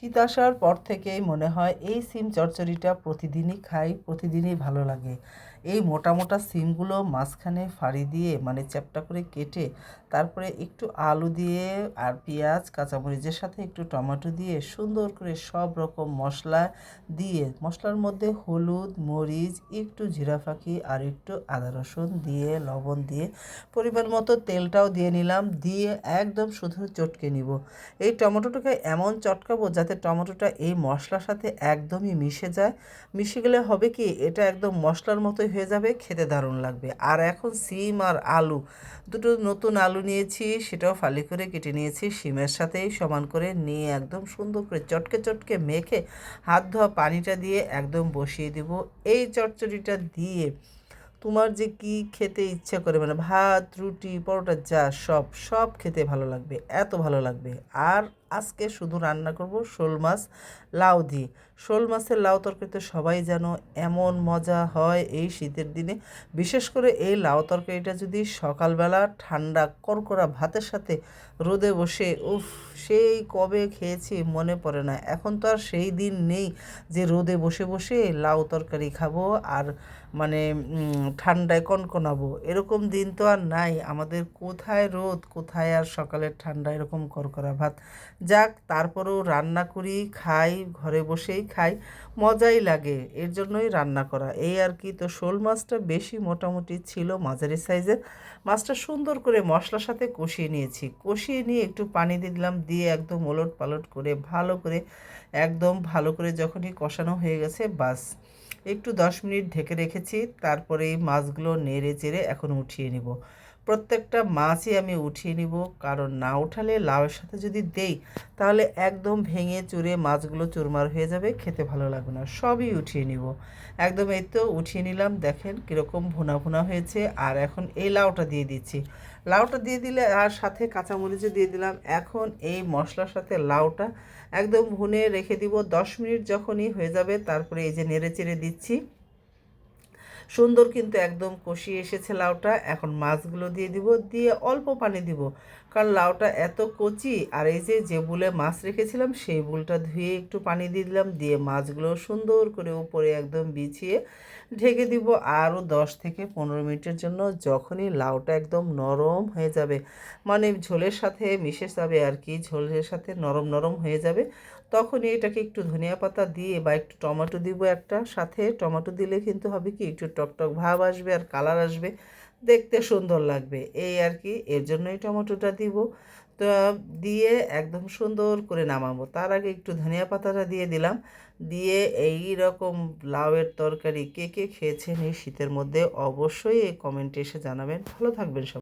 শীত আসার পর থেকেই মনে হয় এই সিম চচ্চড়িটা প্রতিদিনই খাই, প্রতিদিনই ভালো লাগে। এই মোটা মোটা সিমগুলো মাঝখানে ফাড়ি দিয়ে মানে চ্যাপটা করে কেটে, তারপরে একটু আলু দিয়ে আর পেঁয়াজ, কাঁচামরিচের সাথে একটু টমেটো দিয়ে সুন্দর করে সব রকম মশলা দিয়ে, মশলার মধ্যে হলুদ, মরিচ, একটু জিরা ফাঁকি আর একটু আদা রসুন দিয়ে, লবণ দিয়ে পরিমাণ মতো তেলটাও দিয়ে নিলাম, দিয়ে একদম শুধু চটকে নিব। এই টমেটোটাকে এমন চটকাবো যাতে টমেটোটা এই মশলার সাথে একদমই মিশে যায়। মিশে গেলে হবে কি, এটা একদম মশলার মতোই হয়ে যাবে, খেতে দারুণ লাগবে। আর এখন সিম আর আলু, দুটো নতুন আলু নিয়েছি, সেটাও ফালি করে কেটে নিয়েছি, সিমের সাথেই সমান করে নিয়ে একদম সুন্দর করে চটকে চটকে মেখে হাত ধোয়া পানিটা দিয়ে একদম বসিয়ে দিব। এই চচ্চড়িটা দিয়ে তোমার যে কি খেতে ইচ্ছা করে মানে ভাত, রুটি, পরোটা, যা সব সব খেতে ভালো লাগবে, এত ভালো লাগবে। আর আজকে শুধু রান্না করব শোল মাছ, লাউ দিয়ে। শোল মাছের লাউ তরকারি তো সবাই যেন এমন মজা হয় এই শীতের দিনে। বিশেষ করে এই লাউ তরকারিটা যদি সকালবেলা ঠান্ডা করকরা ভাতের সাথে রোদে বসে, উফ, সেই কবে খেয়েছি মনে পড়ে না। এখন তো আর সেই দিন নেই যে রোদে বসে বসে লাউ তরকারি খাব আর মানে ঠান্ডায় কনকনাবো। এরকম দিন তো আর নাই। আমাদের কোথায় রোদ, কোথায় আর সকালের ঠান্ডা এরকম করকরা ভাত? যাক, তারপরেও রান্না করি, খাই, ঘরে বসেই খাই, মজাই লাগে। এর জন্যই রান্না করা। এই আর কি, তো শোল মাছটা বেশি মোটামুটি ছিল মাঝারি সাইজের। মাছটা সুন্দর করে মশলার সাথে কষিয়ে নিয়েছি। কষিয়ে নিয়ে একটু পানি দিয়ে দিলাম, দিয়ে একদম ওলট পালট করে ভালো করে, একদম ভালো করে যখনই কষানো হয়ে গেছে, বাস। একটু দশ মিনিট ঢেকে রেখেছি, তারপরে এই মাছগুলো নেড়ে চেড়ে এখন উঠিয়ে নিব। প্রত্যেকটা মাছই আমি উঠিয়ে নিব। কারণ না উঠালে লাউয়ের সাথে যদি দেই, তাহলে একদম ভেঙে চুরে মাছগুলো চুরমার হয়ে যাবে, খেতে ভালো লাগবে না। সবই উঠিয়ে নিব। একদম এই তো উঠিয়ে নিলাম, দেখেন কীরকম ভুনা ভুনা হয়েছে। আর এখন এই লাউটা দিয়ে দিচ্ছি। লাউটা দিয়ে দিলে আর সাথে কাঁচামরিচও দিয়ে দিলাম। এখন এই মশলার সাথে লাউটা একদম ভুনে রেখে দিব। দশ মিনিট যখনই হয়ে যাবে, তারপরে এই যে নেড়ে চেড়ে দিচ্ছি। সুন্দর কিন্তু একদম কষিয়ে এসেছে লাউটা। এখন মাছগুলো দিয়ে দিব, দিয়ে অল্প পানি দিব। কারণ লাউটা এত কচি, আর এই যে যে বুলে মাছ রেখেছিলাম, সেই বুলটা ধুয়ে একটু পানি দিয়ে দিলাম, দিয়ে মাছগুলো সুন্দর করে উপরে একদম বিছিয়ে ঢেকে দিব। আরও দশ থেকে পনেরো মিনিটের জন্য যখনই লাউটা একদম নরম হয়ে যাবে মানে ঝোলের সাথে মিশে যাবে আর কি, ঝোলের সাথে নরম নরম হয়ে যাবে, তখনই এটাকে একটু ধনিয়া পাতা দিয়ে বা একটু টমেটো দিব একটা, সাথে টমেটো দিলে কিন্তু হবে কি, একটু টকটক ভাব আসবে আর কালার আসবে, দেখতে সুন্দর লাগবে। এই আর কি, এর জন্যই টমেটোটা দিব। তো দিয়ে একদম সুন্দর করে নামাবো। তার আগে একটু ধনিয়া পাতাটা দিয়ে দিলাম। দিয়ে এই রকম লাউয়ের তরকারি কে কে খেয়েছেন এই শীতের মধ্যে অবশ্যই এই কমেন্টে এসে জানাবেন। ভালো থাকবেন সব